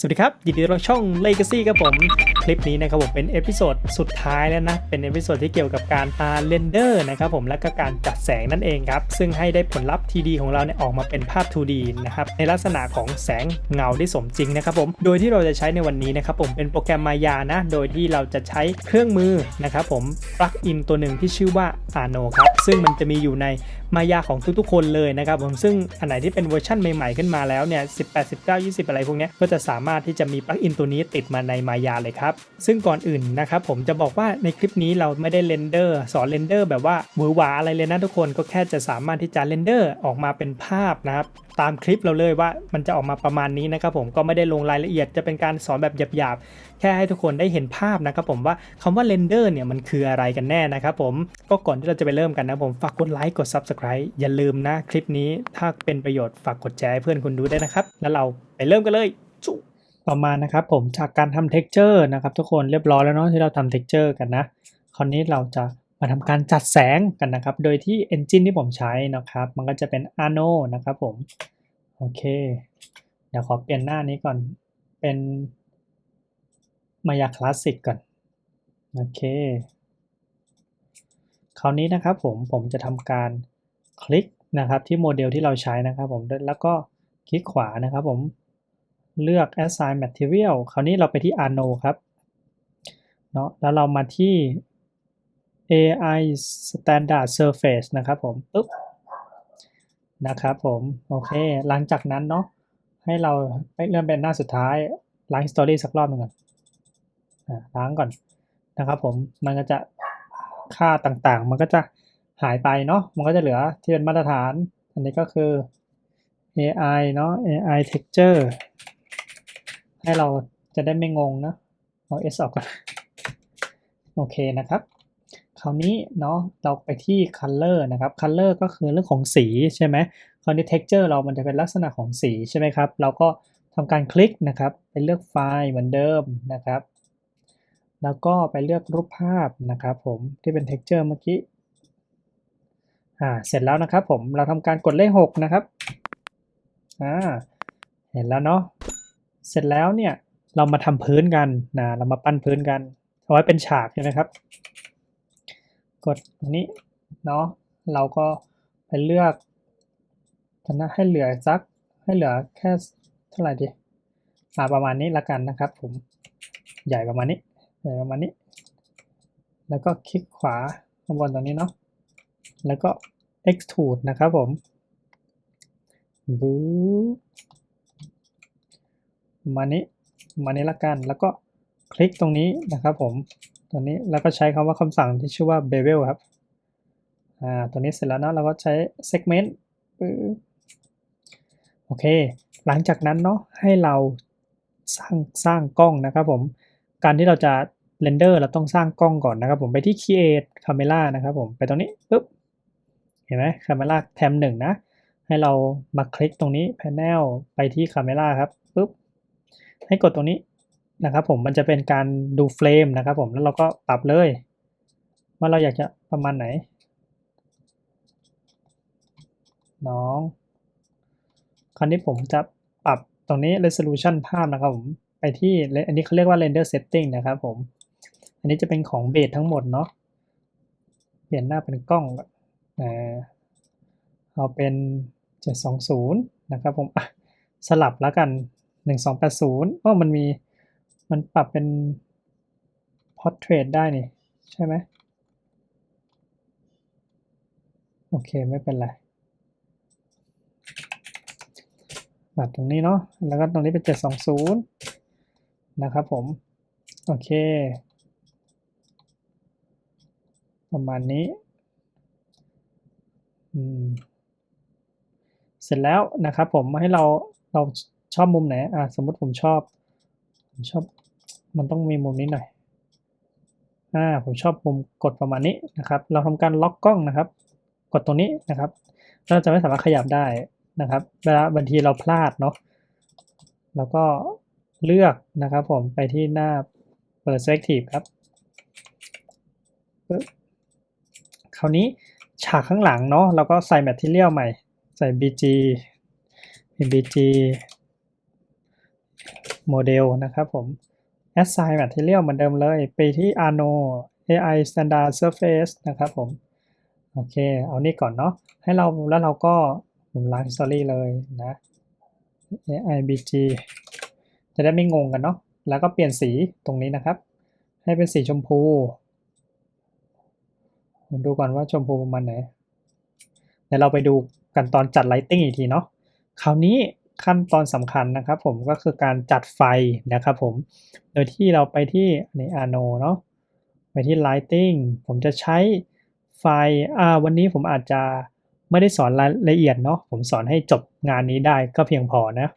สวัสดีครับ ยินดีต้อนรับช่อง Legacy ครับผม ลิปนี้นะครับผมเป็นเอพิโซดสุดท้ายแล้วนะ เป็นเอพิโซดที่เกี่ยวกับการอาเรนเดอร์นะครับผมและก็การจัดแสงนั่นเองครับ ซึ่งให้ได้ผลลัพธ์ TD ของเราเนี่ยออกมาเป็นภาพ 2D นะครับในลักษณะของแสงเงาที่สมจริงนะครับผมโดยที่เราจะใช้ในวันนี้นะครับผมเป็นโปรแกรมมายานะ โดยที่เราจะใช้เครื่องมือนะครับผมปลั๊กอินตัวหนึ่งที่ชื่อว่า Arno ครับซึ่งมันจะมีอยู่ในมายาของทุกๆ คนเลยนะครับผมซึ่งอันไหนที่เป็นเวอร์ชันใหม่ๆขึ้นมาแล้วเนี่ย18 19 20 อะไรพวกนี้ก็จะสามารถที่จะมีปลั๊กอินตัวนี้ติดมาในมายาเลยครับซึ่งก่อนอื่นนะครับผมจะบอกว่าในคลิปนี้เราไม่ได้เรนเดอร์สอนเรนเดอร์แบบว่าหวือหวาอะไรเลยนะทุกคนก็แค่จะสามารถที่จะเรนเดอร์ออกมาเป็นภาพนะครับตามคลิปเราเลยว่ามันจะออกมาประมาณนี้นะครับผมก็ไม่ได้ลงรายละเอียดจะเป็นการสอนแบบหยาบๆ แค่ให้ทุกคนได้เห็นภาพนะครับผมว่าคำว่าเรนเดอร์เนี่ยมันคืออะไรกันแน่นะครับผมก็ก่อนที่เราจะไปเริ่มกันนะผมฝากกดไลค์กด Subscribe อย่าลืมนะคลิปนี้ถ้าเป็นประโยชน์ฝากกดแชร์ให้เพื่อนคุณดูด้วยนะครับ แล้วเราไปเริ่มกันเลยจุ ต่อมานะครับผมจากการทำ texture นะครับทุกคนเรียบร้อยแล้วเนาะที่เราทำ texture กันนะ คราวนี้เราจะมาทำการจัดแสงกันนะครับ โดยที่ engine ที่ผมใช้นะครับ มันก็จะเป็น Arno นะครับผม โอเค เดี๋ยวขอเปลี่ยนหน้านี้ก่อน เป็นมายาคลาสสิกก่อน โอเค คราวนี้นะครับผม ผมจะทำการคลิกนะครับที่โมเดลที่เราใช้นะครับผม แล้วก็คลิกขวานะครับผม เลือก assign material คราวนี้เราไปที่ Arno ครับเนาะแล้วเรามาที่ AI standard surface นะครับผมปึ๊บนะครับผมโอเค หลังจากนั้นเนาะให้เราไปเริ่มเป็นหน้าสุดท้ายล้าง History สักรอบหนึงก่อนอ่าล้างก่อนนะครับผมมันก็จะค่าต่างๆ มันก็จะหายไปเนาะมันก็จะเหลือที่เป็นมาตรฐาน อันนี้ก็คือ AI เนาะ AI texture ให้เราจะได้ไม่งงนะเอา S ออกก่อน โอเคนะครับ คราวนี้เนาะเราไปที่ color นะครับ color ก็คือเรื่องของสีใช่ไหมคราวนี้ texture เรามันจะเป็นลักษณะของสีใช่ไหมครับ เราก็ทำการคลิกนะครับ ไปเลือกไฟล์เหมือนเดิมนะครับ แล้วก็ไปเลือกรูปภาพนะครับผมที่เป็น texture เมื่อกี้อ่าเสร็จแล้วนะครับผมเราทำการกดเลข6นะครับอ่าเห็นแล้วเนาะ เสร็จแล้วเนี่ยเรามาทำพื้นกันนะเรามาปั้นพื้นกันเอาไว้เป็นฉากใช่ไหมครับ กดตรงนี้เนาะเราก็ไปเลือกตอนะให้เหลือสักให้เหลือแค่เท่าไหร่ดีอ่าประมาณนี้ละกันนะครับ ผมใหญ่ประมาณนี้ใหญ่ประมาณนี้ แล้วก็คลิกขวาข้างบนตรงนี้เนาะแล้วก็ extrude นะครับผมบู มานี้มานี้ละกัน แล้วก็คลิกตรงนี้นะครับผมตัวนี้แล้วก็ใช้คำว่าคำสั่งที่ชื่อว่า bevel ครับอ่าตัวนี้เสร็จแล้วเนาะเราก็ใช้ segment ปึ๊บโอเค หลังจากนั้นเนาะให้เราสร้างสร้างกล้องนะครับผม การที่เราจะเรนเดอร์เราต้องสร้างกล้องก่อนนะครับผมไปที่ create camera นะครับผมไปตรงนี้ปึ๊บเห็นไหม camera แทมหนึ่งนะ ให้เรามาคลิกตรงนี้ panel ไปที่ camera ครับ ให้กดตรงนี้นะครับผมมันจะเป็นการดูเฟรมนะครับผมแล้วเราก็ปรับเลยว่าเราอยากจะประมาณไหน น้อง คราวนี้ผมจะปรับตรงนี้ resolution ภาพนะครับผมไปที่อันนี้เขาเรียกว่า render setting นะครับผม อันนี้จะเป็นของเบสทั้งหมดเนาะเปลี่ยนหน้าเป็นกล้องอ่าเอาเป็น 720 นะครับผมสลับแล้วกัน 1280อ้อมันมีมันปรับเป็น portrait ได้นี่ ใช่ไหมโอเค ไม่เป็นไรปรับตรงนี้เนาะแล้วก็ตรงนี้เป็น 720 นะครับผม โอเค ประมาณนี้เสร็จแล้วนะครับผมให้เราเรา ชอบมุมไหนอะสมมติผมชอบผมชอบมันต้องมีมุมนี้หน่อยอ่าผมชอบมุมกดประมาณนี้นะครับ เราทำการล็อกกล้องนะครับ กดตรงนี้นะครับเราจะไม่สามารถขยับได้นะครับ เวลาบางทีเราพลาดเนาะแล้วก็เลือกนะครับ ผมไปที่หน้า perspective ครับคราวนี้ฉากข้างหลังเนาะเราก็ใส่ material ใหม่ใส่ bg bg โมเดลนะครับผม assign material เหมือนเดิมเลยไปที่ Arno AI standard surface นะครับผม โอเค เอานี่ก่อนเนาะให้เราแล้วเราก็ผมล้าง history เลยนะ AIBG จะได้ไม่งงกันเนาะแล้วก็เปลี่ยนสีตรงนี้นะครับ ให้เป็นสีชมพูผมดูก่อนว่าชมพูประมาณไหนเดี๋ยวเราไปดูกันตอนจัดไลติ้งอีกทีเนาะคราวนี้ ขั้นตอนสำคัญนะครับผมก็คือการจัดไฟนะครับผม โดยที่เราไปที่ใน Arno เนาะไปที่ Lighting ผมจะใช้ไฟอ่าวันนี้ผมอาจจะไม่ได้สอนรายละเอียดเนาะผมสอนให้จบงานนี้ได้ก็เพียงพอนะ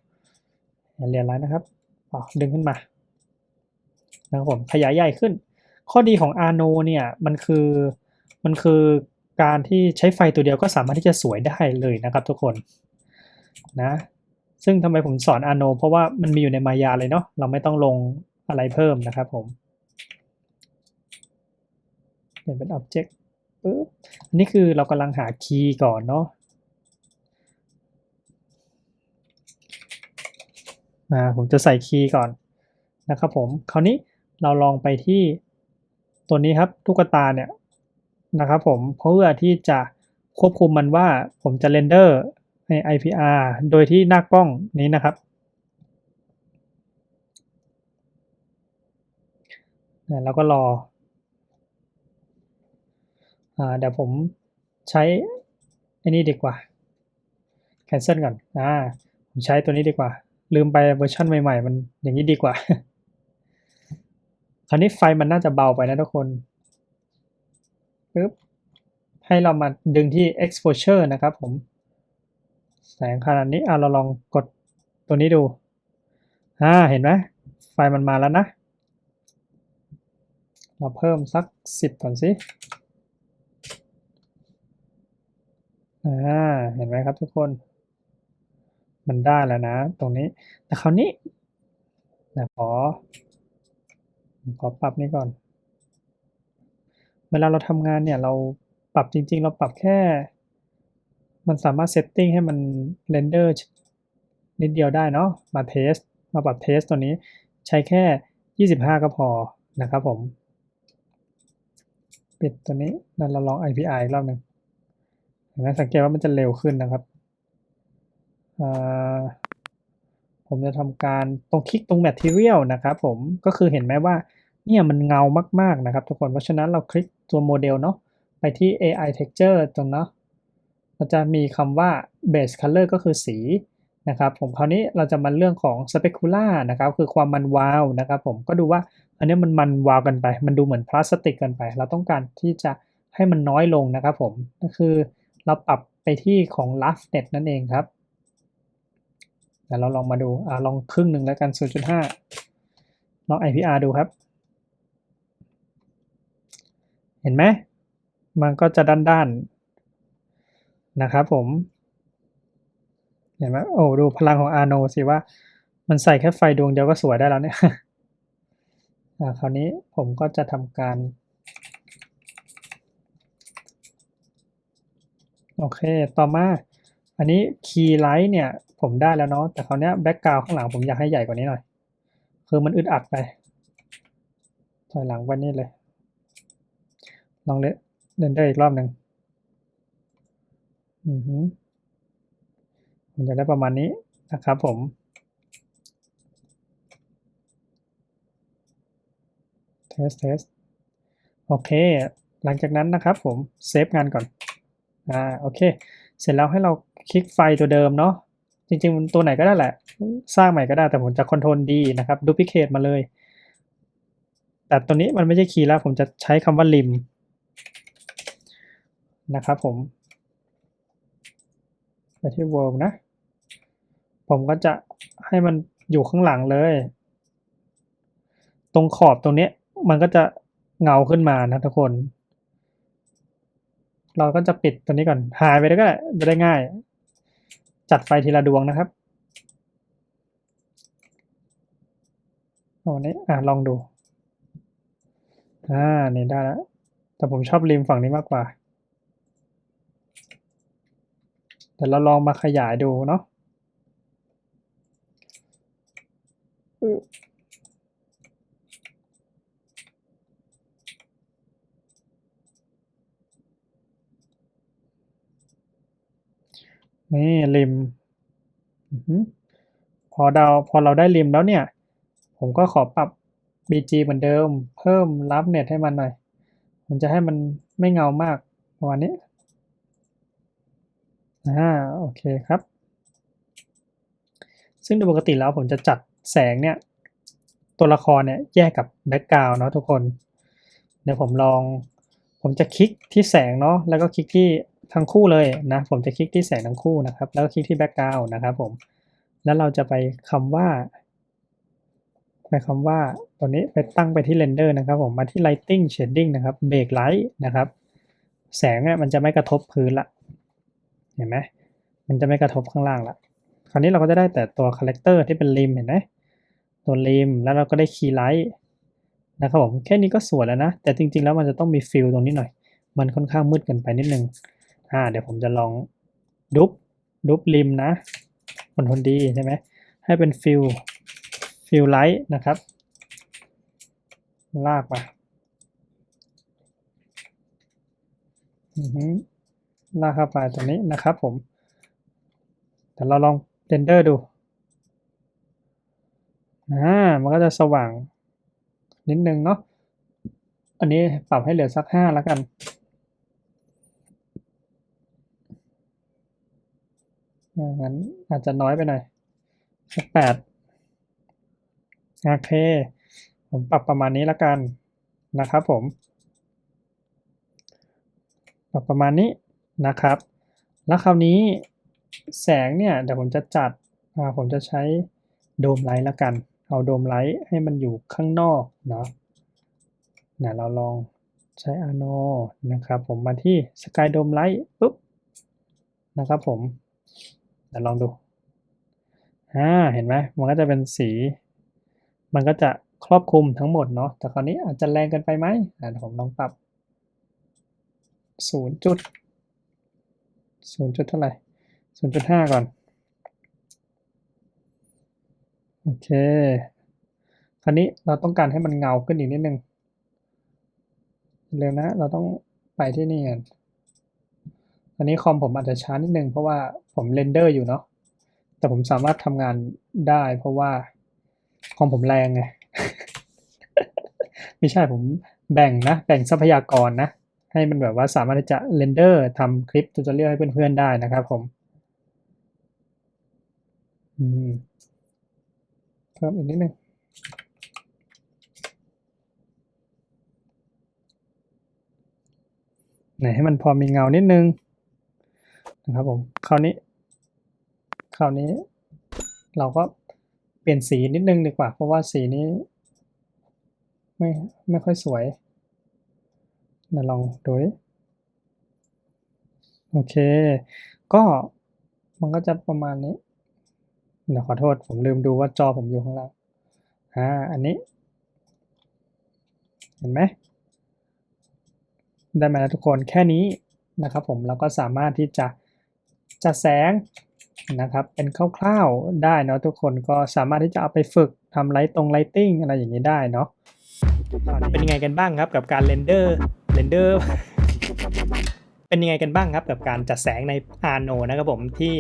เรียนแล้วนะครับอ๋อดึงขึ้นมานะครับผมขยายใหญ่ขึ้น ข้อดีของ Arno เนี่ยมันคือมันคือการที่ใช้ไฟตัวเดียวก็สามารถที่จะสวยได้เลยนะครับทุกคนนะ ซึ่งทำไมผมสอน Arno เพราะว่ามันมีอยู่ในมายาเลยเนาะเราไม่ต้องลงอะไรเพิ่มนะครับผมเปลี่ยนเป็น Object ปึ๊บอันนี้คือเรากำลังหาคีย์ก่อนเนาะมาผมจะใส่คีย์ก่อนนะครับผม คราวนี้เราลองไปที่ตัวนี้ครับตุ๊กตาเนี่ยนะครับผมเพื่อที่จะควบคุมมันว่าผมจะเรนเดอร์ ใน IPR โดยที่หน้ากล้องนี้นะครับแล้วก็รออเดี๋ยวผมใช้อ้นี่ดีกว่า cancel ก่อนอ่าผมใช้ตัวนี้ดีกว่า ลืมไปเวอร์ชันใหม่ๆ มันอย่างนี้ดีกว่า คราวนี้ไฟมันน่าจะเบาไปนะทุกคนปึ๊บให้เรามาดึงที่ exposure นะครับผม แสงขนาดนี้อะเราลองกดตัวนี้ดูอ่าเห็นไหมไฟมันมาแล้วนะ เราเพิ่มสักสิบก่อนสิอ่าเห็นไหมครับทุกคน มันได้แล้วนะ ตรงนี้ แต่คราวนี้เดี๋ยวขอ ขอปรับนี้ก่อน เวลาเราทำงานเนี่ยเราปรับจริง ๆ เราปรับแค่ มันสามารถเซตติ้งให้มันเรนเดอร์นิดเดียวได้เนาะมาเทสมาปรับเทสตัวนี้ใช้แค่ 25 ก็พอนะครับผม ปิดตัวนี้แล้วเราลอง IPI อีกรอบหนึ่งเห็นไหมสังเกตว่ามันจะเร็วขึ้นนะครับผมจะทำการตรงคลิกตรง Material นะครับผมก็คือเห็นไหมว่าเนี่ยมันเงามาก ๆ นะครับทุกคน เพราะฉะนั้นเราคลิกตัวโมเดลเนาะไปที่ AI texture ตรงเนาะ เราจะมีคำว่า base color ก็คือสีนะครับผมคราวนี้เราจะมาเรื่องของ specular นะครับคือความมันวาวนะครับผมก็ดูว่าอันนี้มันมันวาวกันไป มันดูเหมือนพลาสติกกันไป เราต้องการที่จะให้มันน้อยลงนะครับผมก็คือเราปรับไปที่ของ roughness นั่นเองครับเดี๋ยวเราลองมาดูอ่าลองครึ่งหนึ่งแล้วกัน 0.5 ลอง IPR ดูครับ เห็นไหมมันก็จะด้านๆน นะครับผม เห็นไหมโอ้ดูพลังของอาโนสิว่า มันใส่แค่ไฟดวงเดียวก็สวยได้แล้วเนี่ยอ่าคราวนี้ผมก็จะทำการ โอเค ต่อมา อันนี้คีย์ไลท์เนี่ย ผมได้แล้วเนาะ แต่คราวนี้แบ็กกราวข้างหลังผมอยากให้ใหญ่กว่านี้หน่อย คือมันอึดอัดไป ถอยหลังไปนี่เลย ลองเล่นเรนเดอร์อีกรอบหนึ่ง มันจะได้ประมาณนี้นะครับผม เทสเทสโอเค หลังจากนั้นนะครับผม เซฟงานก่อน อ่า โอเค เสร็จแล้วให้เราคลิกไฟตัวเดิมเนาะ จริงๆตัวไหนก็ได้แหละ สร้างใหม่ก็ได้ แต่ผมจะคอนโทรลดีนะครับ ดูพิเคทมาเลย แต่ตัวนี้มันไม่ใช่คีย์แล้ว ผมจะใช้คำว่าริม นะครับผม ไปที่ world นะ ผมก็จะให้มันอยู่ข้างหลังเลย ตรงขอบตรงนี้มันก็จะเงาขึ้นมานะทุกคน เราก็จะปิดตัวนี้ก่อน หายไปได้ก็ได้จะได้ง่าย จัดไฟทีละดวงนะครับโอ้นี้อะลองดู อ่า นี่ได้แล้ว แต่ผมชอบริมฝั่งนี้มากกว่าเดี๋ยวเราลองมาขยายดูเนาะนี่ริมพอเราพอเราได้ริมแล้วเนี่ย ผมก็ขอปรับ BG เหมือนเดิม เพิ่มรับเน็ตให้มันหน่อย มันจะให้มันไม่เงามากประมาณนี้ อ่าโอเคครับ ซึ่งโดยปกติแล้วผมจะจัดแสงเนี่ย ตัวละครเนี่ยแยกกับแบ็กกราวน์เนาะทุกคน เดี๋ยวผมลอง ผมจะคลิกที่แสงเนาะแล้วก็คลิกที่ทั้งคู่เลยนะ ผมจะคลิกที่แสงทั้งคู่นะครับ แล้วก็คลิกที่แบ็กกราวน์นะครับผม แล้วเราจะไปคำว่า ไปคำว่าตัวนี้ไปตั้งไปที่เรนเดอร์นะครับผมมาที่ lighting shading นะครับ break light นะครับ แสงเนี่ยมันจะไม่กระทบพื้นละ ห็นไหมมันจะไม่กระทบข้างล่างละคราวนี้เราก็จะได้แต่ตัวคาแรคเตอร์ที่เป็นริมเห็นไหมตัวริมแล้วเราก็ได้คีย์ไลท์นะครับผมแค่นี้ก็สวยแล้วนะ แต่จริง ๆ แล้วมันจะต้องมีฟิลตรงนี้หน่อย มันค่อนข้างมืดเกินไปนิดนึงอ่าเดี๋ยวผมจะลองดุบดุบริมนะคนทนดีใช่ไหมให้เป็นฟิลฟิลไลท์นะครับ ลากมาอือฮึ ลากเข้าไปตรงนี้นะครับผมแต่เราลองเรนเดอร์ดูอ่ามันก็จะสว่างนิดนึงเนาะอันนี้ปรับให้เหลือสักห้าแล้วกันงั้นอาจจะน้อยไปหน่อยสักแปดโอเค ผมปรับประมาณนี้แล้วกันนะครับผม ปรับประมาณนี้ นะครับ แล้วคราวนี้แสงเนี่ยเดี๋ยวผมจะจัดผมจะใช้โดมไลท์แล้วกัน เอาโดมไลท์ให้มันอยู่ข้างนอกเนาะเนี่ยเราลองใช้อาโนนะครับ ผมมาที่สกายโดมไลท์ปุ๊บนะครับผมเดี๋ยวลองดูอ่าเห็นไหมมันก็จะเป็นสี มันก็จะครอบคลุมทั้งหมดเนาะแต่คราวนี้อาจจะแรงเกินไปไหมอ่าเดี๋ยวผมลองปรับศูนย์จุด ศูนย์จุดเท่าไหร่ศูนย์จุดห้าก่อน โอเค คราวนี้เราต้องการให้มันเงาขึ้นอีกนิดนึง เร็วนะ เราต้องไปที่นี่กันอันนี้คอมผมอาจจะช้านิดนึงเพราะว่าผมเรนเดอร์อยู่เนาะ แต่ผมสามารถทำงานได้เพราะว่า คอมผมแรงไง ไม่ใช่ผมแบ่งนะ แบ่งทรัพยากรนะ ให้มันแบบว่าสามารถจะเรนเดอร์ทำคลิปทูตอเรียลให้เพื่อนๆได้นะครับผมอืมเพิ่มอีกนิดนึงไหนให้มันพอมีเงานิดนึงนะครับผมคราวนี้คราวนี้เราก็เปลี่ยนสีนิดนึงดีกว่า เพราะว่าสีนี้ ไม่ไม่ค่อยสวย เดี๋ยวลองดูโอเค ก็มันก็จะประมาณนี้ เดี๋ยวขอโทษผมลืมดูว่าจอผมอยู่ข้างล่าง อ่า อันนี้ เห็นไหม ได้มาแล้วทุกคนแค่นี้นะครับผมเราก็สามารถที่จะจัดแสงนะครับ เป็นคร่าวๆได้เนาะทุกคนก็สามารถที่จะเอาไปฝึกทำไลท์ตรงไลติ้งอะไรอย่างนี้ได้เนาะเป็นยังไงกันบ้างครับกับการเรนเดอร์ รนเดอร์เป็นยังไงกันบ้างครับกับการจัดแสงใน Arno นะครับผมที่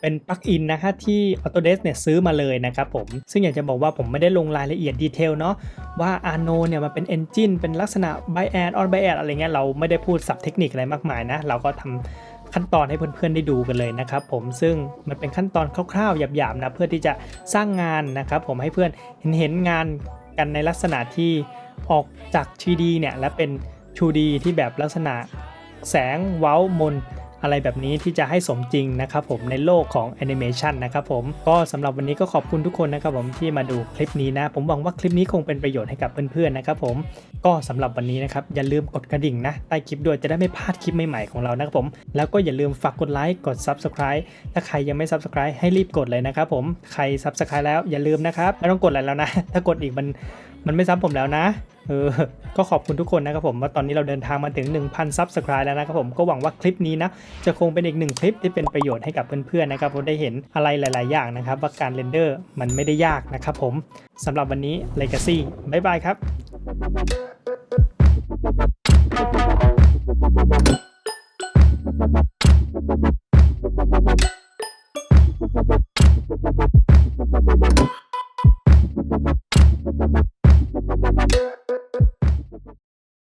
เป็นปลั๊กอินนะครับที่ Autodesk เนี่ยซื้อมาเลยนะครับผม ซึ่งอยากจะบอกว่าผมไม่ได้ลงรายละเอียดดีเทลเนาะว่า Arno เนี่ยมันเป็น Engine เป็นลักษณะ Bias on Bias อะไรเงี้ยเราไม่ได้พูดศัพท์เทคนิคอะไรมากมายนะ เราก็ทำขั้นตอนให้เพื่อนๆได้ดูกันเลยนะครับผมซึ่งมันเป็นขั้นตอนคร่าวๆหยาบๆนะเพื่อที่จะสร้างงานนะครับผมให้เพื่อนเห็นเห็นงานกันในลักษณะที่ออกจาก 3D เนี่ยและเป็น 2D ที่แบบลักษณะแสงเว้ามนอะไรแบบนี้ที่จะให้สมจริงนะครับผมในโลกของแอนิเมชันนะครับผมก็สำหรับวันนี้ก็ขอบคุณทุกคนนะครับผมที่มาดูคลิปนี้นะ ผมหวังว่าคลิปนี้คงเป็นประโยชน์ให้กับเพื่อนๆนะครับผมก็สำหรับวันนี้นะครับอย่าลืมกดกระดิ่งนะใต้คลิปด้วยจะได้ไม่พลาดคลิปใหม่ๆของเรานะครับผมแล้วก็อย่าลืมฝากกดไลค์กด Subscribe ถ้าใครยังไม่ Subscribe ให้รีบกดเลยนะครับผมใคร Subscribe แล้วอย่าลืมนะครับไม่ต้องกดอะไรแล้วนะ ถ้ากดอีกมันมันไม่ซ้ำผมแล้วนะ เออก็ขอบคุณทุกคนนะครับผมว่าตอนนี้เราเดินทางมาถึง 1,000ซับสไครต์แล้วนะครับผมก็หวังว่าคลิปนี้นะจะคงเป็นอีกหนึ่งคลิปที่เป็นประโยชน์ให้กับเพื่อนๆนะครับผมได้เห็นอะไรหลาย ๆ อย่างนะครับ ว่าการเรนเดอร์มันไม่ได้ยากนะครับผมสำหรับวันนี้ Legacy บ๊ายบายครับ